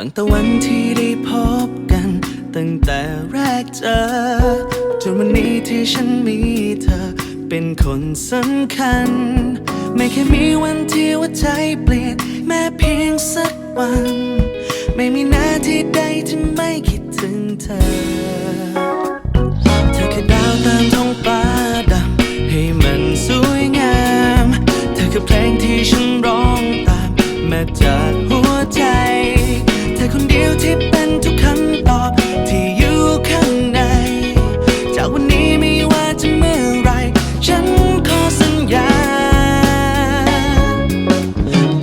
ตั้งแต่วันที่ได้พบกัน ตั้งแต่แรกเจอ จนวันนี้ที่ฉันมีเธอ เป็นคนสำคัญ ไม่เคยมีวันที่ว่าใจเปลี่ยน แม้เพียงสักวัน ไม่มีนาทีใดที่ไม่คิดถึงเธอ เธอคือดาวติมท้องฟ้าดำให้มันสวยงาม เธอคือเพลงที่ฉันร้องตามแมาจาก ที่เป็นทุกคำตอบที่อยู่ข้างใน จากวันนี้ไม่ว่าจะเมื่อไร ฉันขอสัญญา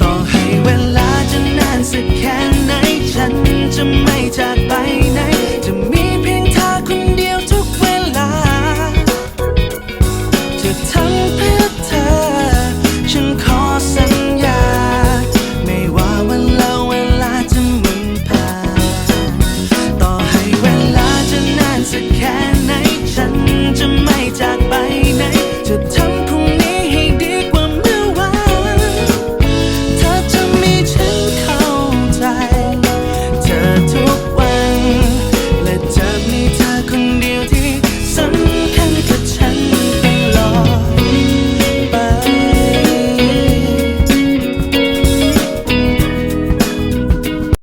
ต่อให้เวลาจะนานสักแค่ไหน ฉันจะไม่จากไปไหน จะมีเพียงเธอคนเดียวทุกเวลา จะทำเพื่อ